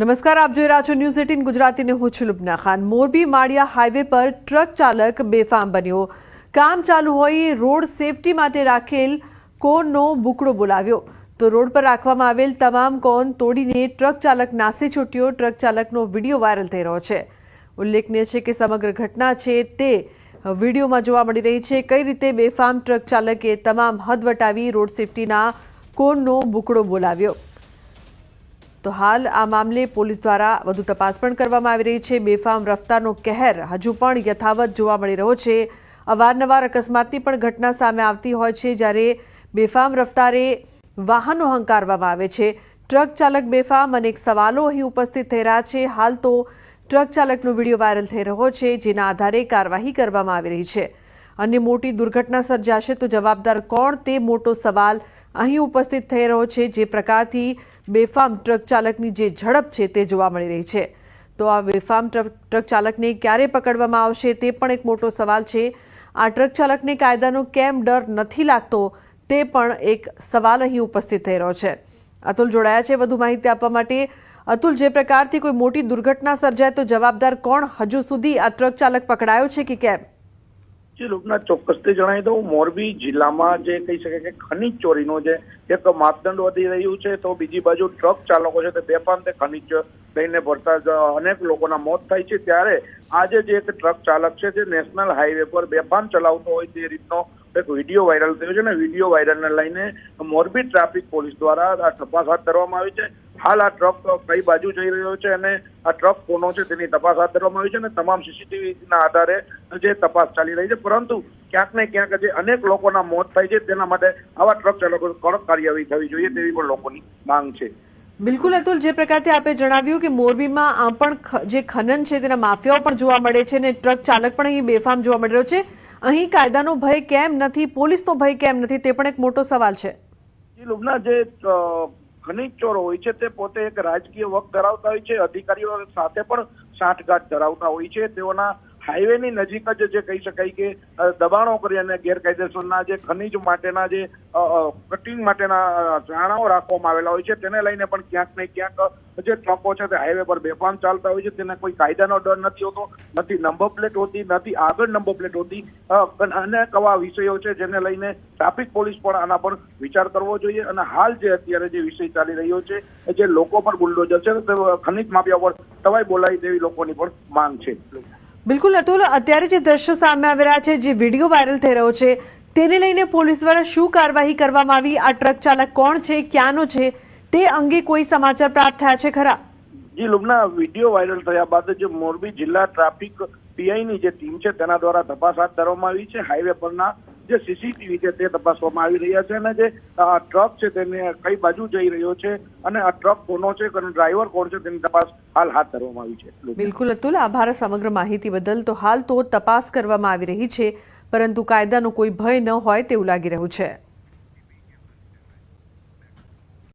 નમસ્કાર, આપ જોઈ રહ્યા છો ન્યૂઝ એટીન ગુજરાતીને હું છું લુબના ખાન. મોરબી માળિયા હાઈવે પર ટ્રક ચાલક બેફામ બન્યો. કામ ચાલુ હોય, રોડ સેફટી માટે રાખેલ કોનનો બુકડો બોલાવ્યો. તો રોડ પર રાખવામાં આવેલ તમામ કોન તોડીને ટ્રક ચાલક નાસી છૂટ્યો. ટ્રક ચાલકનો વીડિયો વાયરલ થઈ રહ્યો છે. ઉલ્લેખનીય છે કે સમગ્ર ઘટના છે તે વિડીયોમાં જોવા મળી રહી છે. કઈ રીતે બેફામ ટ્રક ચાલકે તમામ હદ વટાવી રોડ સેફટીના કોનનો બુકડો બોલાવ્યો? તો હાલ આ મામલે પોલીસ દ્વારા વધુ તપાસ પણ કરવામાં આવી રહી છે. બેફામ રફતારનો કહેર હજુ પણ યથાવત જોવા મળી રહ્યો છે. અવારનવાર અકસ્માતની પણ ઘટના સામે આવતી હોય છે જ્યારે બેફામ રફતારે વાહનો હંકારવામાં આવે છે. ટ્રક ચાલક બેફામ અનેક સવાલો અહીં ઉપસ્થિત થઈ રહ્યા છે. હાલ તો ટ્રક ચાલકનો વીડિયો વાયરલ થઈ રહ્યો છે, જેના આધારે કાર્યવાહી કરવામાં આવી રહી છે. અને મોટી દુર્ઘટના સર્જાશે તો જવાબદાર કોણ તે મોટો સવાલ અહીં ઉપસ્થિત થઈ રહ્યો છે. જે પ્રકારથી બેફામ ટ્રક ચાલકની જે ઝડપ છે તે જોવા મળી રહી છે. તો આ બેફામ ટ્રક ચાલકને ક્યારે પકડવામાં આવશે તે પણ એક મોટો સવાલ છે. આ ટ્રક ચાલકને કાયદાનો કેમ ડર નથી લાગતો તે પણ એક સવાલ અહીં ઉપસ્થિત થઈ રહ્યો છે. અતુલ જોડાયા છે વધુ માહિતી આપવા માટે. અતુલ, જે પ્રકારથી કોઈ મોટી દુર્ઘટના સર્જાય તો જવાબદાર કોણ? હજુ સુધી આ ટ્રક ચાલક પકડાયો છે કે કેમ? લોકનાથ ચોક્કસથી જણાવી દઉં મોરબી જિલ્લામાં જે કહી શકાય કે ખનીજ ચોરીનો જે એક માપદંડ વધી રહ્યું છે, તો બીજી બાજુ ટ્રક ચાલકો છે તે બેફામ તે ખનીજ લઈને ભરતા અનેક લોકોના મોત થાય છે. ત્યારે આજે જે એક ટ્રક ચાલક છે જે નેશનલ હાઈવે પર બેફામ ચલાવતો હોય તે રીતનો એક વીડિયો વાયરલ થયો છે ને વીડિયો વાયરલને લઈને મોરબી ટ્રાફિક પોલીસ દ્વારા આ તપાસ હાથ ધરવામાં આવી છે. હાલ આ ટ્રક કઈ બાજુ જઈ રહ્યો છે અને આ ટ્રક કોનો છે તેની તપાસ હાથ ધરવામાં આવી છે અને તમામ સીસીટીવીના આધારે જે તપાસ ચાલી રહી છે પરંતુ ક્યાંક ને ક્યાંક જે અનેક લોકોના મોત થાય છે તેના માટે આવા ટ્રક ચાલકો કડક કાર્યવાહી થવી જોઈએ તેવી પણ લોકોની માંગ છે. બિલકુલ અતુલ જે પ્રકારથી આપે જણાવ્યું કે મોરબીમાં આ પણ જે ખનન છે તેના માફિયાઓ પણ જોવા મળે છે અને ટ્રક ચાલક પણ અહીં બેફામ જોવા મળી રહ્યો છે. અહીં કાયદાનો ભય કેમ નથી પોલીસનો ભય કેમ નથી તે પણ એક મોટો સવાલ છે. લુબના જે ખનિજ ચોરો હોય છે તે પોતે એક રાજકીય વક ધરાવતા હોય છે અધિકારીઓ સાથે પણ સાંઠગાંઠ ધરાવતા હોય છે તેઓના હાઈવેની નજીક જ જે કહી શકાય કે દબાણો કરી અને ગેરકાયદેસરના જે ખનીજ માટેના જે કટિંગ માટેના ચાણાઓ રાખવામાં આવેલા હોય છે, તેને લઈને પણ ક્યાંક ને ક્યાંક જે ટ્રકો છે તે હાઈવે પર બેફામ ચાલતા હોય છે, તેને કોઈ કાયદાનો ડર નથી હોતો, નથી નંબર પ્લેટ હોતી, નથી આગળ નંબર પ્લેટ હોતી અને અનેક આવા વિષયો છે જેને લઈને ટ્રાફિક પોલીસ પણ આના પર વિચાર કરવો જોઈએ અને હાલ જે અત્યારે જે વિષય ચાલી રહ્યો છે જે લોકો પર બુલડોઝર છે ખનિજ ખનીજ માફિયા પર તવાઈ બોલાવી તેવી લોકોની પણ માંગ છે. બિલકુલ અતુલ, અત્યારે જે દ્રશ્યો સામે આવી રહ્યા છે, જે વીડિયો વાયરલ થઈ રહ્યો છે, તેને લઈને પોલીસ દ્વારા શું કાર્યવાહી કરવામાં આવી? આ ટ્રક ચાલક કોણ છે? ક્યાંનો છે? તે અંગે કોઈ સમાચાર પ્રાપ્ત થયા છે ખરા? જી લુબના વીડિયો વાયરલ થયા બાદ જે મોરબી જિલ્લા ટ્રાફિક પીઆઈની જે ટીમ છે, તેના દ્વારા તપાસ હાથ ધરવામાં આવી છે. હાઈવે પરના જે સીસીટીવી છે તે તપાસવામાં આવી રહ્યા છે અને જે આ ટ્રક છે તેને કઈ બાજુ જઈ રહ્યો છે અને આ ટ્રક કોનો છે અને ડ્રાઈવર કોણ છે તેની તપાસ હાલ હાથ ધરવામાં આવી છે. બિલકુલ અતુલ, આભાર સમગ્ર માહિતી બદલ. તો હાલ તો તપાસ કરવામાં આવી રહી છે, પરંતુ કાયદાનો કોઈ ભય ન હોય તેવું લાગી રહ્યું છે.